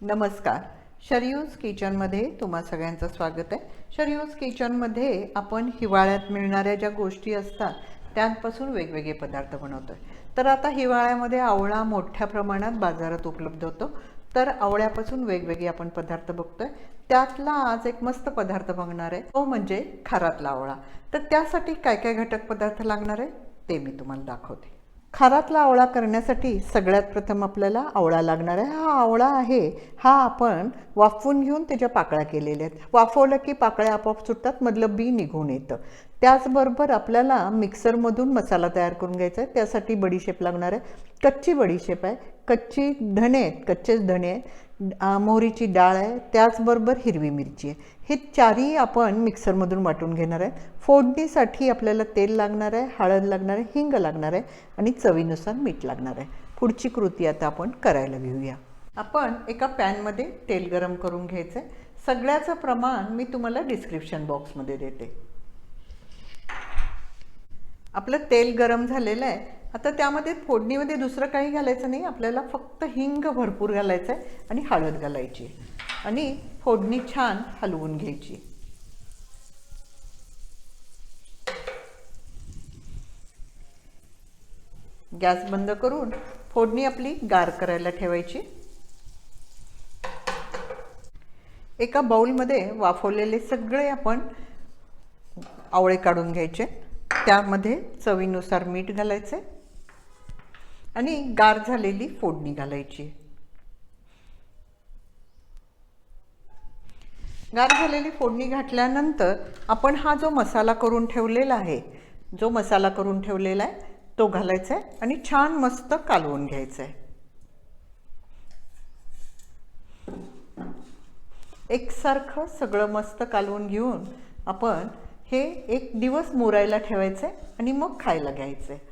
नमस्कार. शरयूज किचनमध्ये तुम्हा सगळ्यांचं स्वागत आहे. शरयूज किचनमध्ये आपण हिवाळ्यात मिळणाऱ्या ज्या गोष्टी असतात त्यांपासून वेगवेगळे पदार्थ बनवतो आहे तर आता हिवाळ्यामध्ये आवळा मोठ्या प्रमाणात बाजारात उपलब्ध होतो. तर आवळ्यापासून वेगवेगळे आपण पदार्थ बघतोय. त्यातला आज एक मस्त पदार्थ बघणार आहे. तो म्हणजे खारातला आवळा. तर त्यासाठी काय काय घटक पदार्थ लागणार आहे ते मी तुम्हाला दाखवते. खारातला आवळा करण्यासाठी सगळ्यात प्रथम आपल्याला आवळा लागणार आहे. हा आवळा आहे हा आपण वाफवून घेऊन त्याच्या पाकळ्या केलेल्या आहेत. वाफवलं की पाकळ्या आपोआप सुटतात मधलं बी निघून येतं. त्याचबरोबर आपल्याला मिक्सरमधून मसाला तयार करून घ्यायचा आहे. त्यासाठी बडीशेप लागणार आहे. कच्ची बडीशेप आहे. कच्ची धणे आहेत कच्चेच धणे आहेत. मोहरीची डाळ आहे त्याचबरोबर हिरवी मिरची आहे. हे चारही आपण मिक्सरमधून वाटून घेणार आहे. फोडणीसाठी आपल्याला तेल लागणार आहे हळद लागणार आहे हिंग लागणार आहे आणि चवीनुसार मीठ लागणार आहे. पुढची कृती आता आपण करायला घेऊया. आपण एका पॅनमध्ये तेल गरम करून घ्यायचं आहे सगळ्याचं प्रमाण मी तुम्हाला डिस्क्रिप्शन बॉक्समध्ये देते. आपलं तेल गरम झालेलं आहे. आता त्यामध्ये फोडणीमध्ये दुसरं काही घालायचं नाही आपल्याला फक्त हिंग भरपूर घालायचं आहे आणि हळद घालायची. आणि फोडणी छान हलवून घ्यायची. गॅस बंद करून फोडणी आपली गार करायला ठेवायची. एका बाउलमध्ये वाफवलेले सगळे आपण आवळे काढून घ्यायचे. त्यामध्ये चवीनुसार मीठ घालायचे आणि गार झालेली फोडणी घालायची गार झालेली फोडणी घातल्यानंतर आपण हा जो मसाला करून ठेवलेला आहे जो मसाला करून ठेवलेला आहे तो घालायचा आहे आणि छान मस्त कालवून घ्यायचा आहे. एकसारखं सगळं मस्त कालवून घेऊन आपण हे एक दिवस मुरायला ठेवायचं आहे आणि मग खायला घ्यायचं आहे.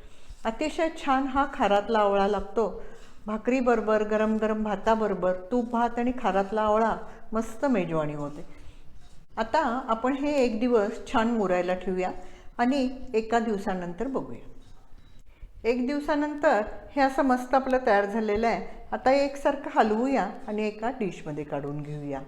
अतिशय छान हा खारातला आवळा लागतो. भाकरीबरोबर गरम गरम भाताबरोबर तूप भात आणि खारातला आवळा मस्त मेजवानी होते. आता आपण हे एक दिवस छान मुरायला ठेवूया आणि एका दिवसानंतर बघूया. एक दिवसानंतर हे असं मस्त आपलं तयार झालेलं आहे. आता एकसारखं हलवूया आणि एका डिशमध्ये काढून घेऊया.